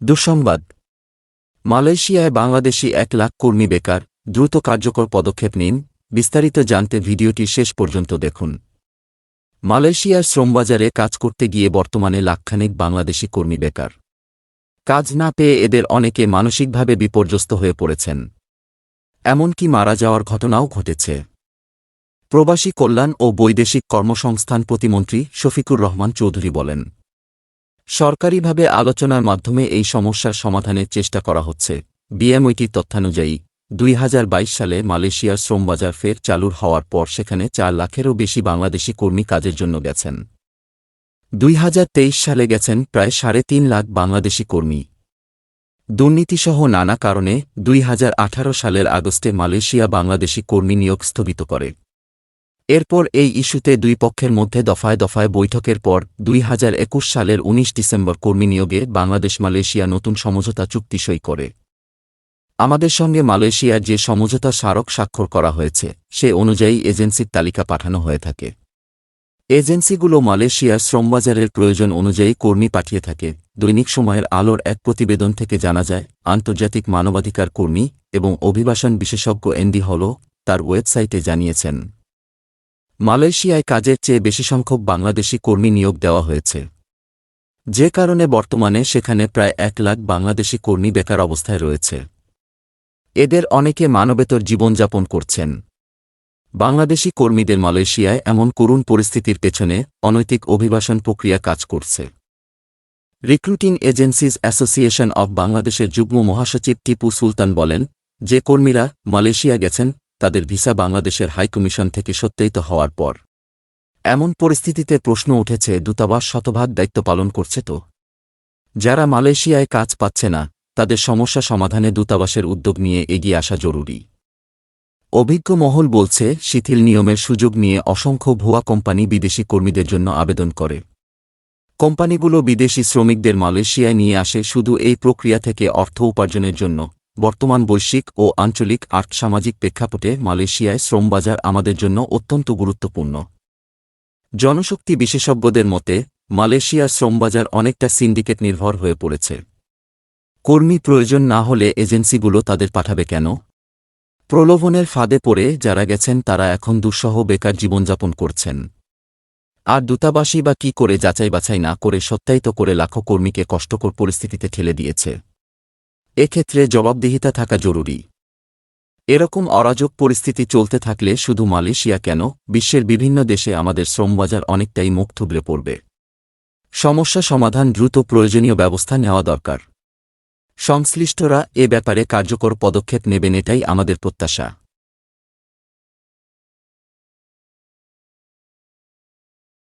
দুঃসংবাদ। মালয়েশিয়ায় বাংলাদেশি এক লাখ কর্মী বেকার, দ্রুত কার্যকর পদক্ষেপ নিন, বিস্তারিত জানতে ভিডিওটি শেষ পর্যন্ত দেখুন। মালয়েশিয়ার শ্রমবাজারে কাজ করতে গিয়ে বর্তমানে লাখখানেক বাংলাদেশি কর্মী বেকার। কাজ না পেয়ে এদের অনেকে মানসিকভাবে বিপর্যস্ত হয়ে পড়েছেন। এমনকি মারা যাওয়ার ঘটনাও ঘটেছে। প্রবাসী কল্যাণ ও বৈদেশিক কর্মসংস্থান প্রতিমন্ত্রী শফিকুর রহমান চৌধুরী বলেন সরকারিভাবে আলোচনার মাধ্যমে এই সমস্যার সমাধানের চেষ্টা করা হচ্ছে। বিএমওইটির তথ্যানুযায়ী, দুই হাজার বাইশ সালে মালয়েশিয়ার শ্রমবাজার ফের চালুর হওয়ার পর সেখানে চার লাখেরও বেশি বাংলাদেশি কর্মী কাজের জন্য গেছেন। দুই হাজার তেইশ সালে গেছেন প্রায় সাড়ে তিন লাখ বাংলাদেশি কর্মী। দুর্নীতিসহ নানা কারণে দুই হাজার আঠারো সালের আগস্টে মালয়েশিয়া বাংলাদেশি কর্মী নিয়োগ স্থগিত করে। এরপর এই ইস্যুতে দুই পক্ষের মধ্যে দফায় দফায় বৈঠকের পর দুই হাজার একুশ সালের ১৯ ডিসেম্বর কর্মী নিয়োগে বাংলাদেশ মালয়েশিয়া নতুন সমঝোতা চুক্তি সই করে। আমাদের সঙ্গে মালয়েশিয়ার যে সমঝোতা স্মারক স্বাক্ষর করা হয়েছে, সে অনুযায়ী এজেন্সির তালিকা পাঠানো হয়ে থাকে। এজেন্সিগুলো মালয়েশিয়ার শ্রমবাজারের প্রয়োজন অনুযায়ী কর্মী পাঠিয়ে থাকে। দৈনিক সময়ের আলোর এক প্রতিবেদন থেকে জানা যায়, আন্তর্জাতিক মানবাধিকার কর্মী এবং অভিবাসন বিশেষজ্ঞ এন্ডি হল তার ওয়েবসাইটে জানিয়েছেন। মালয়েশিয়ায় কাজের চেয়ে বেশি সংখ্যক বাংলাদেশি কর্মী নিয়োগ দেওয়া হয়েছে। যে কারণে বর্তমানে সেখানে প্রায় এক লাখ বাংলাদেশি কর্মী বেকার অবস্থায় রয়েছে। এদের অনেকে মানবেতর জীবনযাপন করছেন। বাংলাদেশি কর্মীদের মালয়েশিয়ায় এমন করুণ পরিস্থিতির পেছনে অনৈতিক অভিবাসন প্রক্রিয়া কাজ করছে। রিক্রুটিং এজেন্সিজ অ্যাসোসিয়েশন অব বাংলাদেশের যুগ্ম মহাসচিব টিপু সুলতান বলেন, যে কর্মীরা মালয়েশিয়া গেছেন তাদের ভিসা বাংলাদেশের হাইকমিশন থেকে সত্যায়িত হওয়ার পর। এমন পরিস্থিতিতে প্রশ্ন উঠেছে, দূতাবাস শতভাগ দায়িত্ব পালন করছে তো? যারা মালয়েশিয়ায় কাজ পাচ্ছে না, তাদের সমস্যা সমাধানে দূতাবাসের উদ্যোগ নিয়ে এগিয়ে আসা জরুরি। অভিজ্ঞ মহল বলছে, শিথিল নিয়মের সুযোগ নিয়ে অসংখ্য ভুয়া কোম্পানি বিদেশি কর্মীদের জন্য আবেদন করে। কোম্পানিগুলো বিদেশি শ্রমিকদের মালয়েশিয়ায় নিয়ে আসে শুধু এই প্রক্রিয়া থেকে অর্থ উপার্জনের জন্য। বর্তমান বৈশ্বিক ও আঞ্চলিক আর্থসামাজিক প্রেক্ষাপটে মালয়েশিয়ায় শ্রমবাজার আমাদের জন্য অত্যন্ত গুরুত্বপূর্ণ। জনশক্তি বিশেষজ্ঞদের মতে, মালয়েশিয়ার শ্রমবাজার অনেকটা সিন্ডিকেট নির্ভর হয়ে পড়েছে। কর্মী প্রয়োজন না হলে এজেন্সিগুলো তাদের পাঠাবে কেন? প্রলোভনের ফাঁদে পড়ে যারা গেছেন তারা এখন দুঃসহ বেকার জীবনযাপন করছেন। আর দূতাবাসী বা কি করে যাচাই বাছাই না করে সত্যায়িত করে লাখো কর্মীকে কষ্টকর পরিস্থিতিতে ঠেলে দিয়েছে। এক্ষেত্রে জবাবদিহিতা থাকা জরুরি। এরকম অরাজক পরিস্থিতি চলতে থাকলে শুধু মালয়েশিয়া কেন? বিশ্বের বিভিন্ন দেশে আমাদের শ্রমবাজার অনেকটাই মুখ থুবড়ে পড়বে। সমস্যা সমাধান দ্রুত প্রয়োজনীয় ব্যবস্থা নেওয়া দরকার। সংশ্লিষ্টরা এ ব্যাপারে কার্যকর পদক্ষেপ নেবেন এটাই আমাদের প্রত্যাশা।